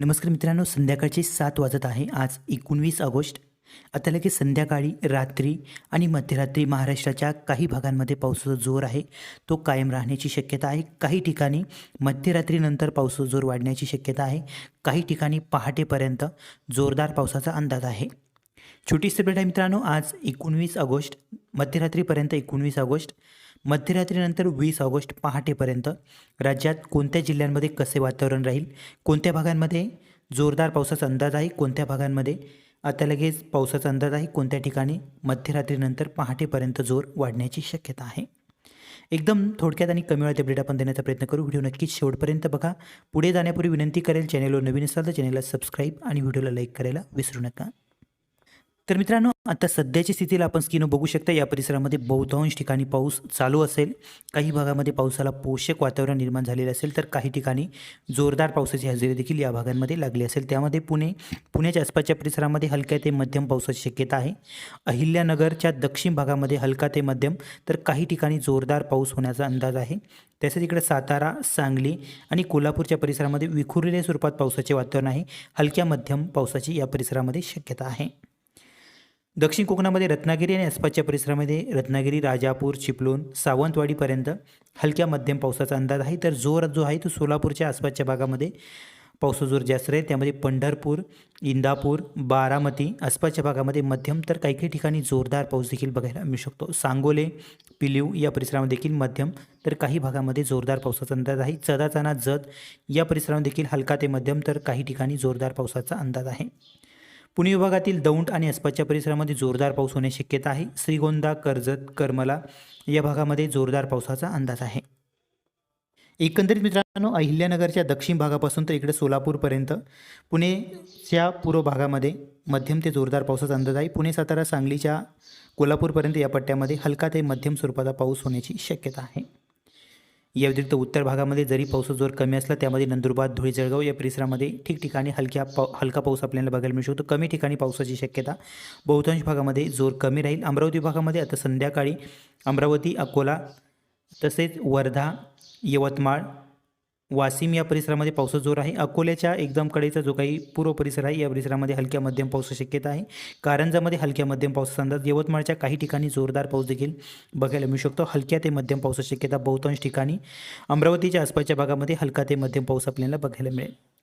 नमस्कार मित्रांनो संध्याकाळचे सात वाजत आहे. आज एकोणवीस ऑगस्ट. आता लगेच संध्याकाळी रात्री आणि मध्यरात्री महाराष्ट्राच्या काही भागांमध्ये पावसाचा जोर आहे. तो कायम राहण्याची शक्यता आहे. काही ठिकाणी मध्यरात्रीनंतर पावसाचा जोर वाढण्याची शक्यता आहे. काही ठिकाणी पहाटेपर्यंत जोरदार पावसाचा अंदाज आहे. छोटी सेपरेट आहे मित्रांनो आज एकोणवीस ऑगस्ट. मध्यरात्रीपर्यंत एकोणवीस ऑगस्ट. मध्यरात्रीनंतर वीस ऑगस्ट पहाटेपर्यंत राज्यात कोणत्या जिल्ह्यांमध्ये कसे वातावरण राहील? कोणत्या भागांमध्ये जोरदार पावसाचा अंदाज आहे? कोणत्या भागांमध्ये आता लगेच पावसाचा अंदाज आहे? कोणत्या ठिकाणी मध्यरात्रीनंतर पहाटेपर्यंत जोर वाढण्याची शक्यता आहे? एकदम थोडक्यात आणि कमी वेळात अपडेट आपण देण्याचा प्रयत्न करू. व्हिडिओ नक्कीच शेवटपर्यंत बघा. पुढे जाण्यापूर्वी विनंती करेल चॅनलवर नवीन असाल तर चॅनलला सबस्क्राईब आणि व्हिडिओला लाईक करायला विसरू नका. तर मित्रांनो आता सध्याच्या स्थितीला आपण स्किन बघू शकता. या परिसरामध्ये बहुतांश ठिकाणी पाऊस चालू असेल. काही भागामध्ये पावसाला पोषक वातावरण निर्माण झालेलं असेल तर काही ठिकाणी जोरदार पावसाची हजेरी देखील या भागांमध्ये लागली असेल. त्यामध्ये पुणे पुण्याच्या आसपासच्या परिसरामध्ये हलक्या ते मध्यम पावसाची शक्यता आहे. अहिल्यानगरच्या दक्षिण भागामध्ये हलका ते मध्यम तर काही ठिकाणी जोरदार पाऊस होण्याचा अंदाज आहे. तसेच इकडे सातारा सांगली आणि कोल्हापूरच्या परिसरामध्ये विखुरलेल्या स्वरूपात पावसाचे वातावरण आहे. हलक्या मध्यम पावसाची या परिसरामध्ये शक्यता आहे. दक्षिण कोकणामध्ये रत्नागिरी आणि आसपासच्या परिसरामध्ये रत्नागिरी राजापूर चिपळूण सावंतवाडीपर्यंत हलक्या मध्यम पावसाचा अंदाज आहे. तर जोर जो आहे तो सोलापूरच्या आसपासच्या भागामध्ये पावसाचा जोर जास्त राहील त्यामध्ये पंढरपूर इंदापूर बारामती आसपासच्या भागामध्ये मध्यम तर काही काही ठिकाणी जोरदार पाऊस देखील बघायला मिळू शकतो. सांगोले पिलीव या परिसरामध्ये देखील मध्यम तर काही भागामध्ये जोरदार पावसाचा अंदाज आहे. चदाचाना जत या परिसरामध्ये देखील हलका ते मध्यम तर काही ठिकाणी जोरदार पावसाचा अंदाज आहे. पुणे विभागातील दौंड आणि आसपासच्या परिसरामध्ये जोरदार पाऊस होण्याची शक्यता आहे. श्रीगोंदा कर्जत करमला या भागामध्ये जोरदार पावसाचा अंदाज आहे. एकंदरीत मित्रांनो अहिल्यानगरच्या दक्षिण भागापासून तर इकडे सोलापूरपर्यंत पुणेच्या पूर्व भागामध्ये मध्यम ते जोरदार पावसाचा अंदाज आहे. पुणे सातारा सांगलीच्या कोल्हापूरपर्यंत या पट्ट्यामध्ये हलका ते मध्यम स्वरूपाचा पाऊस होण्याची शक्यता आहे. या व्यतिरिक्त उत्तर भागामध्ये जरी पावसाचा जोर कमी असला त्यामध्ये नंदुरबार धुळे जळगाव या परिसरामध्ये ठिकठिकाणी हलक्या पाव हलका पाऊस आपल्याला बघायला मिळू शकतो. कमी ठिकाणी पावसाची शक्यता बहुतांश भागामध्ये जोर कमी राहील. अमरावती भागामध्ये आता संध्याकाळी अमरावती अकोला तसेच वर्धा यवतमाळ वाशिम या परिसरामध्ये पावसाचा जोर आहे. अकोल्याच्या एकदम कडेचा जो काही पूर्व परिसर आहे या परिसरामध्ये हलक्या मध्यम पावसाची शक्यता आहे. कारंजामध्ये हलक्या मध्यम पावसाचा अंदाज यवतमाळच्या काही ठिकाणी जोरदार पाऊस देखील बघायला मिळू शकतो. हलक्या ते मध्यम पावसाची शक्यता बहुतांश ठिकाणी. अमरावतीच्या आसपासच्या भागामध्ये हलका ते मध्यम पाऊस आपल्याला बघायला मिळेल.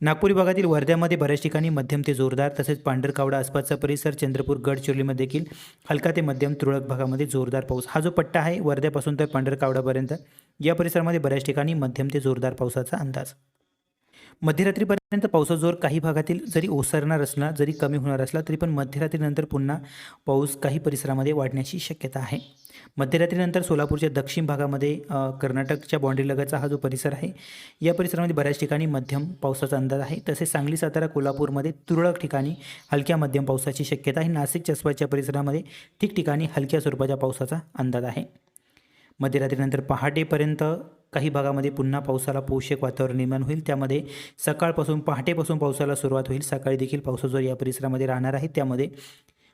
नागपूर विभागातील वर्ध्यामध्ये बऱ्याच ठिकाणी मध्यम ते जोरदार तसेच पांढरकावडा आसपासचा परिसर चंद्रपूर गडचिरोलीमध्ये देखील हलका ते मध्यम तुरळक भागामध्ये जोरदार पाऊस. हा जो पट्टा आहे वर्ध्यापासून तर पांढरकावडापर्यंत या परिसरामध्ये बऱ्याच ठिकाणी मध्यम ते जोरदार पावसाचा अंदाज. मध्यरात्रीपर्यंत पावसाचा जोर काही भागातील जरी ओसरणार असला जरी कमी होणार असला तरी पण मध्यरात्रीनंतर पुन्हा पाऊस काही परिसरामध्ये वाढण्याची शक्यता आहे. मध्यरात्रीनंतर सोलापूरच्या दक्षिण भागामध्ये कर्नाटकच्या बॉन्ड्रीलगतचा हा जो परिसर आहे या परिसरामध्ये बऱ्याच ठिकाणी मध्यम पावसाचा अंदाज आहे. तसेच सांगली सातारा कोल्हापूरमध्ये तुरळक ठिकाणी हलक्या मध्यम पावसाची शक्यता आहे. नाशिक चस्पाच्या परिसरामध्ये ठिकठिकाणी हलक्या स्वरूपाच्या पावसाचा अंदाज आहे. मध्यरात्रीनंतर पहाटेपर्यंत काही भागामध्ये पुन्हा पावसाला पोषक वातावरण निर्माण होईल. त्यामध्ये सकाळपासून पहाटेपासून पावसाला सुरुवात होईल. सकाळी देखील पावसाचा या परिसरामध्ये राहणार आहे. त्यामध्ये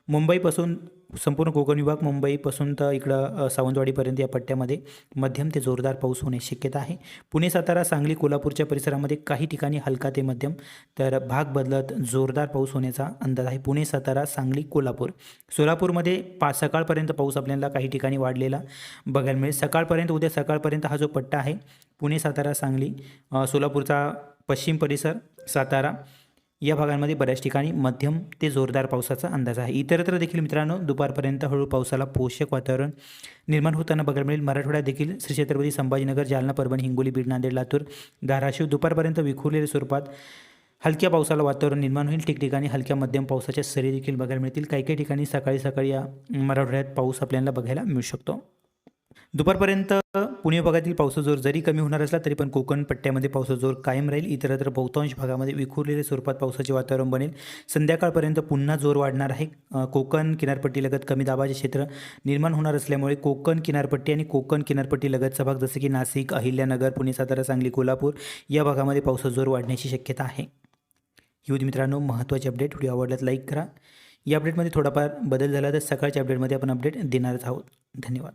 मुंबईपासून संपूर्ण कोकण विभाग मुंबईपासून तर इकडं सावंतवाडीपर्यंत या पट्ट्यामध्ये मध्यम ते जोरदार पाऊस होण्याची शक्यता आहे. पुणे सातारा सांगली कोल्हापूरच्या परिसरामध्ये काही ठिकाणी हलका ते मध्यम तर भाग बदलत जोरदार पाऊस होण्याचा अंदाज आहे. पुणे सातारा सांगली कोल्हापूर. सोलापूरमध्ये पाच सकाळपर्यंत पाऊस आपल्याला काही ठिकाणी वाढलेला बघायला मिळेल. सकाळपर्यंत उद्या सकाळपर्यंत हा जो पट्टा आहे पुणे सातारा सांगली सोलापूरचा पश्चिम परिसर सातारा या भागांमध्ये बऱ्याच ठिकाणी मध्यम ते जोरदार पावसाचा अंदाज आहे. इतरत्र देखील मित्रांनो दुपारपर्यंत हळू पावसाला पोषक वातावरण निर्माण होताना बघायला मिळेल. मराठवाड्यात देखील श्री छत्रपती संभाजीनगर जालना परभणी हिंगोली बीड नांदेड लातूर धाराशिव दुपारपर्यंत विखुरलेल्या स्वरूपात हलक्या पावसाला वातावरण निर्माण होईल. ठिकठिकाणी हलक्या मध्यम पावसाच्या सरी देखील बघायला मिळतील. काही काही ठिकाणी सकाळी सकाळी या मराठवाड्यात पाऊस आपल्याला बघायला मिळू शकतो. दुपारपर्यंत पुणे भागातील पावसाचा जोर जरी कमी होणार असला तरी पण कोकण पट्ट्यामध्ये पावसाचा जोर कायम राहील. इतरत्र बहुतांश भागामध्ये विखुरलेल्या स्वरूपात पावसाचे वातावरण बनेल. संध्याकाळपर्यंत पुन्हा जोर वाढणार आहे. कोकण किनारपट्टीलगत कमी दाबाचे क्षेत्र निर्माण होणार असल्यामुळे कोकण किनारपट्टी आणि कोकण किनारपट्टीलगतचा भाग जसं की नाशिक अहिल्यानगर पुणे सातारा सांगली कोल्हापूर या भागामध्ये पावसाचा जोर वाढण्याची शक्यता आहे. ही मित्रांनो महत्त्वाचे अपडेट. व्हिडिओ आवडल्यात लाईक करा. या अपडेटमध्ये थोडाफार बदल झाला तर सकाळच्या अपडेटमध्ये आपण अपडेट देणारच आहोत. धन्यवाद.